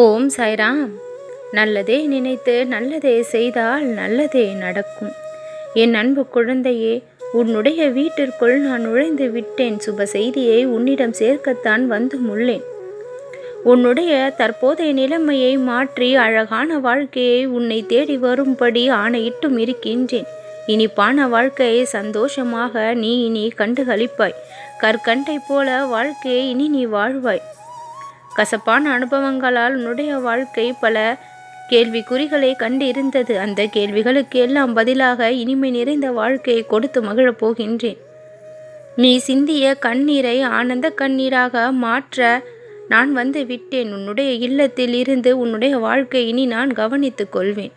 ஓம் சாய்ராம். நல்லதே நினைத்து நல்லதே செய்தால் நல்லதே நடக்கும். என் அன்பு குழந்தையே உன்னுடைய வீட்டிற்குள் நான் நுழைந்து விட்டேன். சுப செய்தியை உன்னிடம் சேர்க்கத்தான் வந்து முள்ளேன். உன்னுடைய தற்போதைய நிலைமையை மாற்றி அழகான வாழ்க்கையை உன்னை தேடி வரும்படி ஆணையிட்டும் இருக்கின்றேன். இனிப்பான வாழ்க்கையை சந்தோஷமாக நீ இனி கண்டுகளிப்பாய். கற்கண்டை போல வாழ்க்கையை இனி நீ வாழ்வாய். கசப்பான அனுபவங்களால் உன்னுடைய வாழ்க்கை பல கேள்விக்குறிகளை கண்டிருந்தது. அந்த கேள்விகளுக்கு எல்லாம் பதிலாக இனிமை நிறைந்த வாழ்க்கையை கொடுத்து மகிழப் போகின்றேன். நீ சிந்திய கண்ணீரை ஆனந்த கண்ணீராக மாற்ற நான் வந்து விட்டேன். உன்னுடைய இல்லத்தில் இருந்து உன்னுடைய வாழ்க்கை இனி நான் கவனித்துக் கொள்வேன்.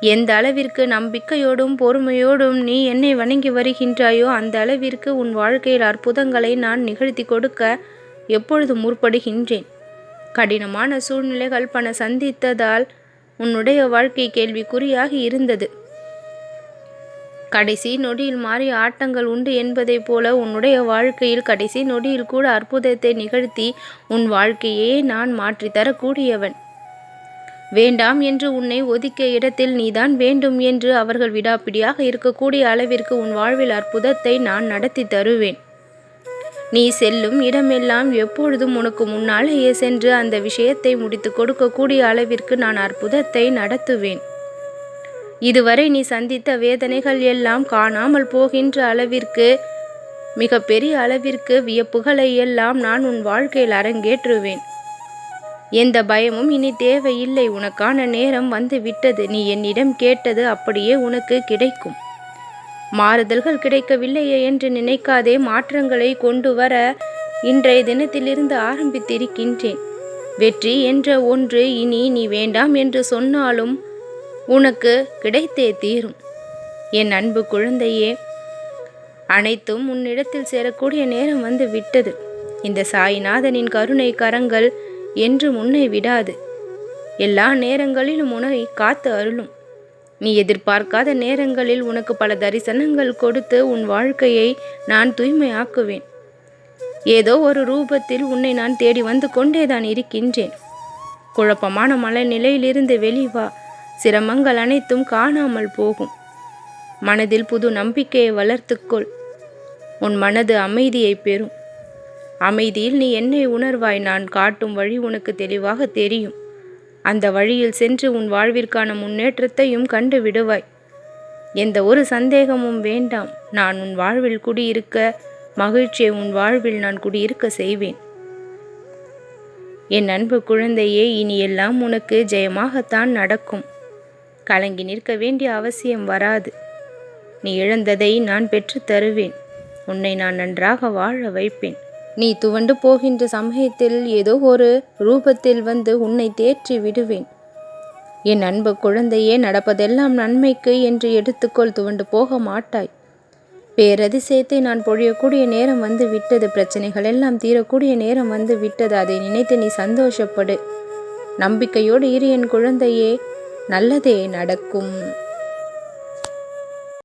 எந்த அளவிற்கு நம்பிக்கையோடும் பொறுமையோடும் நீ என்னை வணங்கி வருகின்றாயோ அந்த அளவிற்கு உன் வாழ்க்கையில் அற்புதங்களை நான் நிகழ்த்தி கொடுக்க எப்பொழுது முற்படுகின்றேன்? கடினமான சூழ்நிலைகள் பண சந்தித்ததால் உன்னுடைய வாழ்க்கை கேள்விக்குறியாகி இருந்தது. கடைசி நொடியில் மாறிய ஆட்டங்கள் உண்டு என்பதைப் போல உன்னுடைய வாழ்க்கையில் கடைசி நொடியில் கூட அற்புதத்தை நிகழ்த்தி உன் வாழ்க்கையே நான் மாற்றித்தரக்கூடியவன். வேண்டாம் என்று உன்னை ஒதுக்கிய இடத்தில் நீதான் வேண்டும் என்று அவர்கள் விடாப்பிடியாக இருக்கக்கூடிய அளவிற்கு உன் வாழ்வில் அற்புதத்தை நான் நடத்தி தருவேன். நீ செல்லும் இடமெல்லாம் எப்பொழுதும் உனக்கு முன்னாலேயே சென்று அந்த விஷயத்தை முடித்து கொடுக்கக்கூடிய அளவிற்கு நான் அற்புதத்தை நடத்துவேன். இதுவரை நீ சந்தித்த வேதனைகள் எல்லாம் காணாமல் போகின்ற அளவிற்கு மிக பெரிய அளவிற்கு வியப்புகளை எல்லாம் நான் உன் வாழ்க்கையில் அரங்கேற்றுவேன். எந்த பயமும் இனி தேவையில்லை. உனக்கான நேரம் வந்து விட்டது. நீ என்னிடம் கேட்டது அப்படியே உனக்கு கிடைக்கும். மாறுதல்கள் கிடைக்கவில்லையே என்று நினைக்காதே மாற்றங்களை கொண்டு வர இன்றைய தினத்திலிருந்து ஆரம்பித்திருக்கின்றேன். வெற்றி என்ற ஒன்று இனி நீ வேண்டாம் என்று சொன்னாலும் உனக்கு கிடைத்தே தீரும். என் அன்பு குழந்தையே அனைத்தும் உன்னிடத்தில் சேரக்கூடிய நேரம் வந்து விட்டது. இந்த சாய்நாதனின் கருணை கரங்கள் என்று உன்னை விடாது. எல்லா நேரங்களிலும் உன்னை காத்து அருளும். நீ எதிர்பார்க்காத நேரங்களில் உனக்கு பல தரிசனங்கள் கொடுத்து உன் வாழ்க்கையை நான் தூய்மையாக்குவேன். ஏதோ ஒரு ரூபத்தில் உன்னை நான் தேடி வந்து கொண்டேதான் இருக்கின்றேன். குழப்பமான மனநிலையிலிருந்து வெளிவா சிரமங்கள் அனைத்தும் காணாமல் போகும். மனதில் புது நம்பிக்கையை வளர்த்துக்கொள். உன் மனது அமைதியை பெறும். அமைதியில் நீ என்னை உணர்வாய். நான் காட்டும் வழி உனக்கு தெளிவாக தெரியும். அந்த வழியில் சென்று உன் வாழ்விற்கான முன்னேற்றத்தையும் கண்டு விடுவாய். எந்த ஒரு சந்தேகமும் வேண்டாம். நான் உன் வாழ்வில் குடியிருக்க மகிழ்ச்சியை உன் வாழ்வில் நான் குடியிருக்க செய்வேன். என் அன்பு குழந்தையே இனி எல்லாம் உனக்கு ஜெயமாகத்தான் நடக்கும். கலங்கி நிற்க வேண்டிய அவசியம் வராது. நீ இழந்ததை நான் பெற்று தருவேன். உன்னை நான் நன்றாக வாழ வைப்பேன். நீ துவண்டு போகின்ற சமயத்தில் ஏதோ ஒரு ரூபத்தில் வந்து உன்னை தேற்றி விடுவேன். என் அன்பு குழந்தையே நடப்பதெல்லாம் நன்மைக்கு என்று எடுத்துக்கொள் துவண்டு போக மாட்டாய். பேரதிசயத்தை நான் பொழியக்கூடிய நேரம் வந்து விட்டது பிரச்சனைகள் எல்லாம் தீரக்கூடிய நேரம் வந்து விட்டது அதை நினைத்து நீ சந்தோஷப்படு. நம்பிக்கையோடு இரு என் குழந்தையே. நல்லதே நடக்கும்.